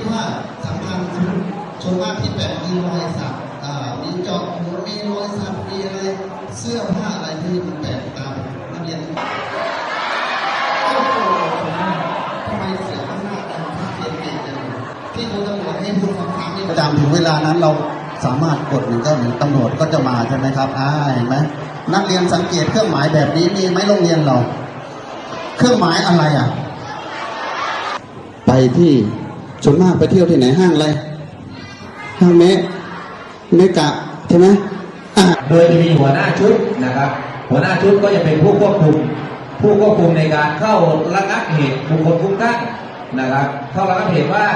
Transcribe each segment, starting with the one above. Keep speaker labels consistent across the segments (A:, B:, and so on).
A: ดว่าสำคัญชนมากที่แบบมีรอยสักอ่ามีเจาะหัวมีรอยสักมีอะไรเสื้อผ้าอะไรที่มันแปลกตามนักเรียนโอ้โหทำไมเสียงหน้ากันที่เสียงเก่งจังที่คุณตำรวจให้พูดคำถามนี้ประจำถึงเวลานั้นเราสามารถกดหนึ่งก็หนึ่งตำรวจก็จะมาใช่ไหมครับอ่าเห็นไหมนักเรียนสังเกตเครื่องหมายแบบนี้มีไหมโรงเรียนเรา เครื่องหมายอะไรอะ ไปที่ ชนมากไปเที่ยวที่ไหนห้างอะไรห้างเมเมกะใช่ไหม
B: โดยจะมีหัวหน้าชุดนะครับ หัวหน้าชุดก็จะเป็นผู้ควบคุม ผู้ควบคุมในการเข้าระงับเหตุบุคคลคุ้มตั้งนะครับ เข้าระงับเหตุว่า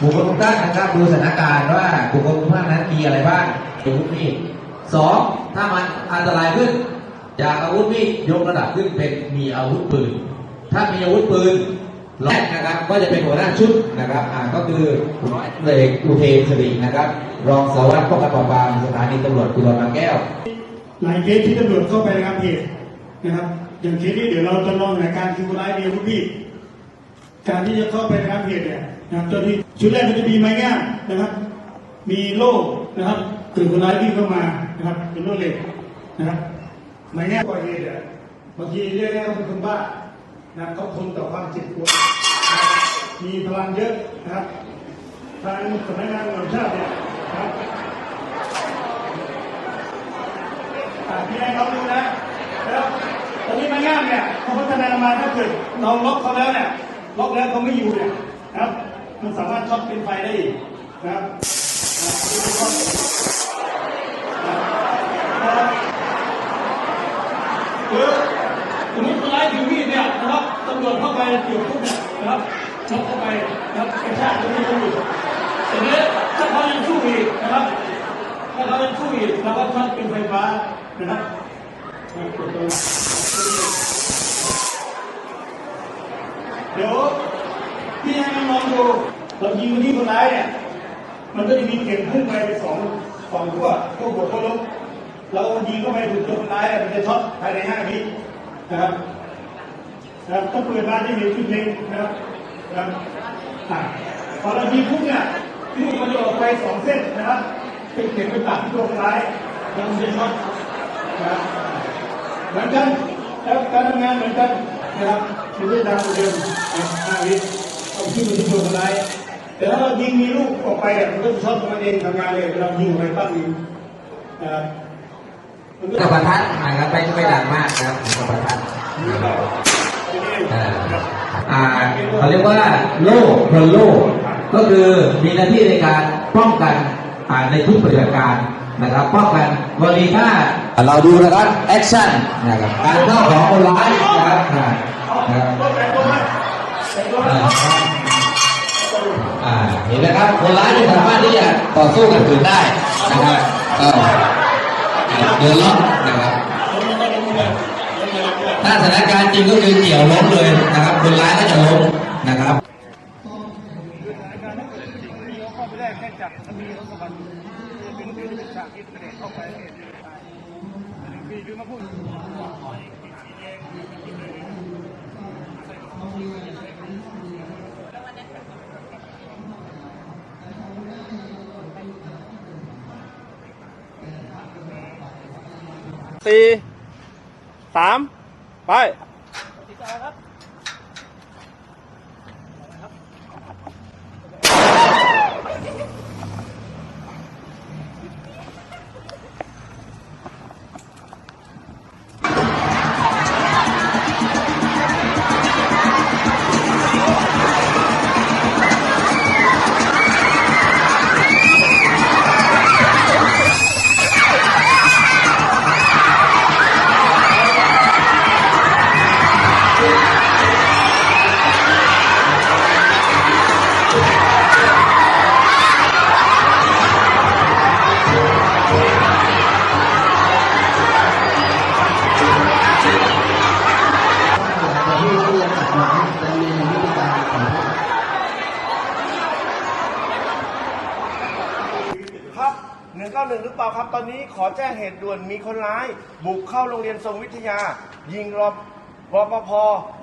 B: บุคคลคุ้มตั้งนะครับดูสถานการณ์ว่าบุคคลคุ้มตั้งนั้นมีอะไรบ้างอาวุธมีดสองถ้ามันอันตรายขึ้นจากอาวุธมีดยกระดับขึ้นเป็นมีอาวุธปืน ถ้ามีอาวุธปืน แรกนะครับก็จะเป็นหัวหน้าชุดนะครับอ่าก็คือร้อยเอกอุเทนสิรินะครับ รองสารวัตรป้องกันปราบปรามสถานีตำรวจภูธรบางแก้ว
C: หลายเคสที่ตำรวจเข้าไประงับเหตุนะครับ อย่างเคสนี้เดี๋ยวเราจะลองในการคือคนร้ายมีอาวุธมีดการที่จะเข้าไประงับเหตุเนี่ยนะครับเจ้าที่ชุดแรกมันจะมีไม้งามนะครับ มีโล่นะครับเกิดคนร้ายวิ่งเข้ามานะครับเป็นโล่เหล็กนะครับไม้งามก่อเหตุเนี่ยบางทีเรียกได้ว่าเป็นคนบ้า นะครับเขาทนต่อความเจ็บปวดมีพลังเยอะนะครับทางสำนักงานตำรวจแห่งชาติเนี่ยนะครับอ่าพี่ให้เขาดูนะแล้วตอนนี้มันง่ามเนี่ยเขาพัฒนามาถ้าเกิดเราล็อกเขาแล้วเนี่ยล็อกแล้วเขาไม่อยู่เนี่ยนะครับ มันสามารถช็อตเป็นไฟได้อีกนะครับหรือสมมติคนร้ายถือมีดเนี่ยนะครับตำร วจเข้าไปเกี่ยวปุ๊บนี่นะครับช็อตเข้าไปนะครับกระชากตรงนี้ตรงนี้แต่เนี้ยถ้าเขายังสู้อีกนะครับ ถ้าเขาเป็นผู้อีกเราก็ช็อตเป็นไฟฟ้านะครับอ่าตรงเดี๋ยวพี่ให้น้องดูเรายิงที่คนร้ายเนี่ยมันก็จะมีเข็มพุ่งไปสองสองขั้วขั้วบวกขั้วลบเรายิงเข้าไปถูกตัวคนร้ายเนี่ยมันจะช็อตภายในห้าวินะครับ นะครับต้องเปิดบ้านที่มีชุดเล็งนะครับนะครับพอเรายิงปุ๊บเนี่ยลูกมันจะออกไปสองเส้นนะครับเป็นเข็มไปตัดที่ตัวร้ายล้วมันช็อตนะครับเหมือนกันแล้วการทำงานเหมือนกันนะครับเป็นเรื่องตามตัวเดิมนะห้าวิเอาขึ้นไปที่ตัวคนร้ายแต่ถ้าเรายิงมีลูกออกไปอะมันก็จะช็อตมันเองทำงานเลยเรายิงออกไปปั้งยิงนะครับก็
B: กับประทัดนะครับไม่ไม่ดังมากนะครับกับประทัด เขาเรียกว่าโล่เพลโล่ก็คือมีหน้าที่ในการป้องกันอ่าในทุกปฏิบัติการนะครับป้องกันกรณีถ้าเราดูนะครับแอคชั่นนะครับการเข้าของคนร้ายนะครับอ่านะครับอ่าอ่าเห็นนะครับคนร้ายไม่สามารถที่จะต่อสู้กับอื่นได้นะครับเออเดินล็อกนะครับ ถ้าสถานการณ์จริงก็คือเกี่ยวล้มเลยนะครับ คนร้ายก็จะล้มนะครับ
D: สี่สาม ไี้
A: ขอ
D: แจ้งเหตุด่วนมีคนร้าย บุกเข้าโรงเรียนทรงวิทยา ยิงรอรอปภ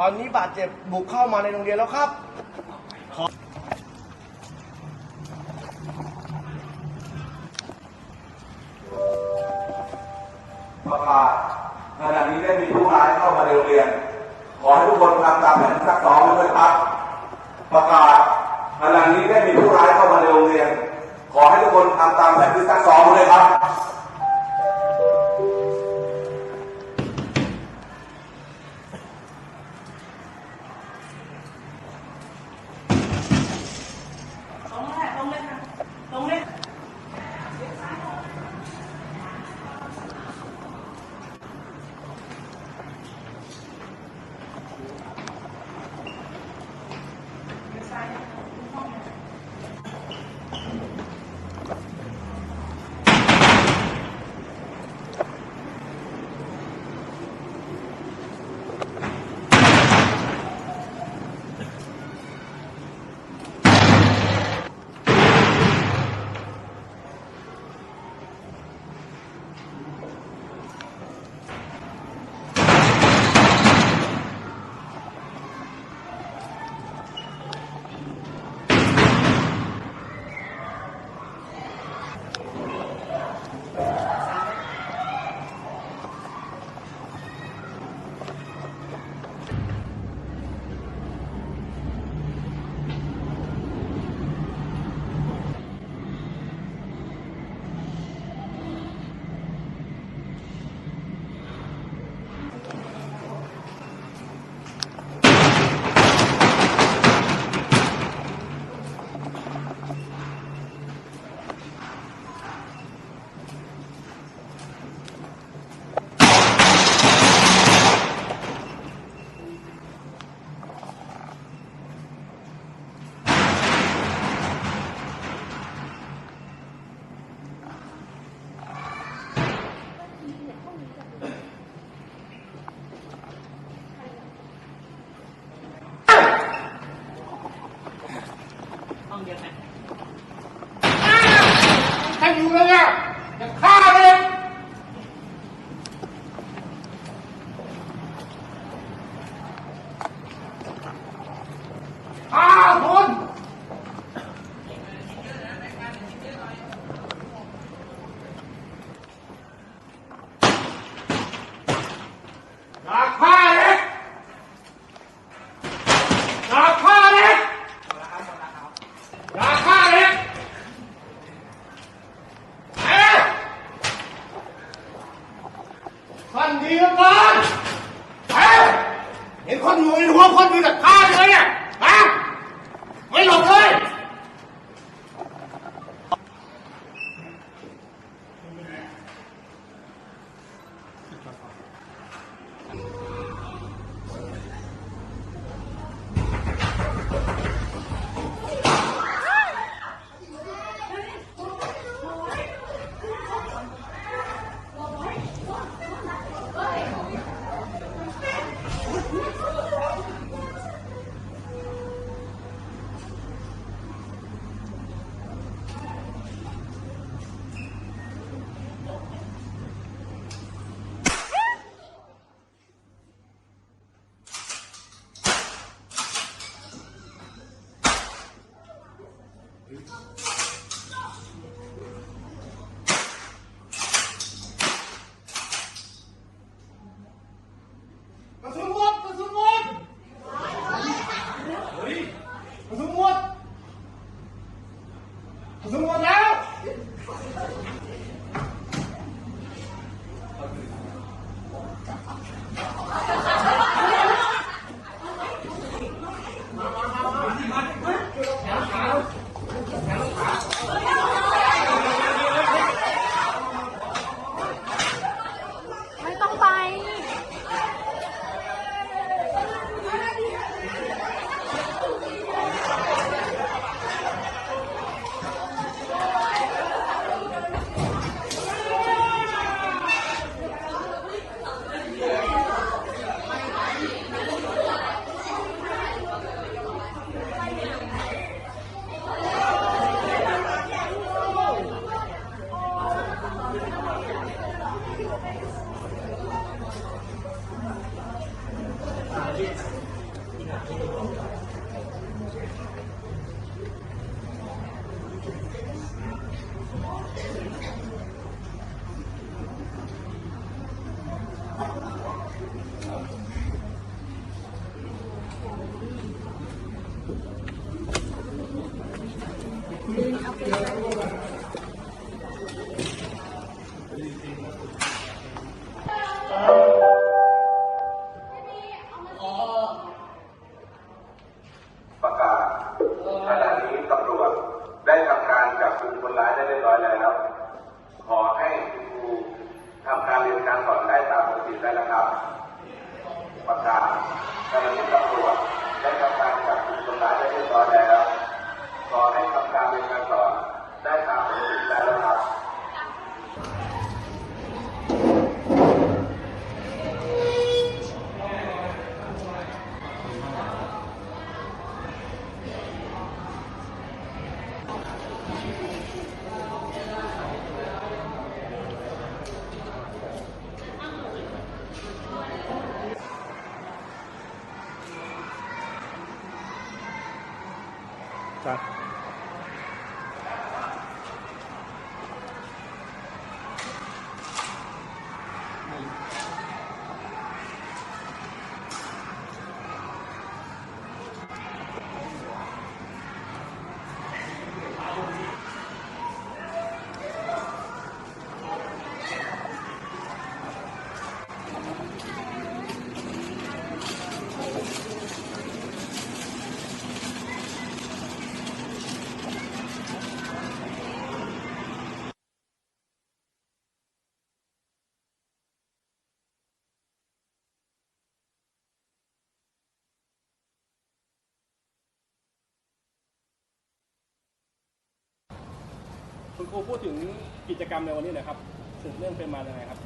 D: ตอนนี้บาดเจ็บบุกเข้ามาในโรงเรียนแล้วครับ
E: ประกาศขณะนี้ได้มีผู้ร้ายเข้ามาในโรงเรียน ขอให้ทุกคนทำตามแผนทักซองด้วยครับ ประกาศขณะนี้ได้มีผู้ร้ายเข้ามาในโรงเรียน ขอให้ทุกคนทำตามแผนที่ซักซองเลยครับ
F: ห้องเดียวกัน
G: ถ้าอยู่แล้วเนี่ย
B: จะฆ่า รู
G: พูดถึงกิจกรรมในวันนี้หน่อยครับสืบเรื่องเป็นมาอย่างไรครับ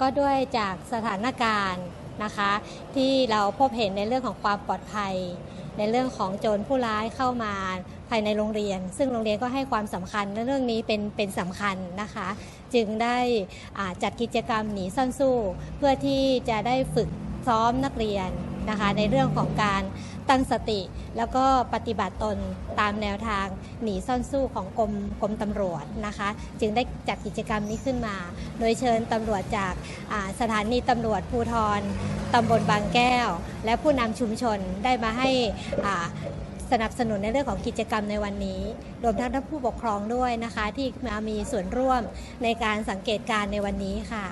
H: ก็ด้วยจากสถานการณ์นะคะ ที่เราพบเห็นในเรื่องของความปลอดภัย ในเรื่องของโจรผู้ร้ายเข้ามาภายในโรงเรียน ซึ่งโรงเรียนก็ให้ความสำคัญและเรื่องนี้เป็นเป็นสำคัญนะคะ จึงได้จัดกิจกรรมหนีซ่อนสู้ เพื่อที่จะได้ฝึกซ้อมนักเรียนนะคะ ในเรื่องของการ ตั้งสติ แล้วก็ปฏิบัติตนตามแนวทางหนีซ่อนสู้ของกรมกรมตำรวจนะคะ จึงได้จัดกิจกรรมนี้ขึ้นมา โดยเชิญตำรวจจากสถานีตำรวจภูธรตำบลบางแก้ว และผู้นำชุมชนได้มาให้สนับสนุนในเรื่องของกิจกรรมในวันนี้ รวมทั้งท่านผู้ปกครองด้วยนะคะ ที่มามีส่วนร่วมในการสังเกตการณ์ในวันนี้ค่ะ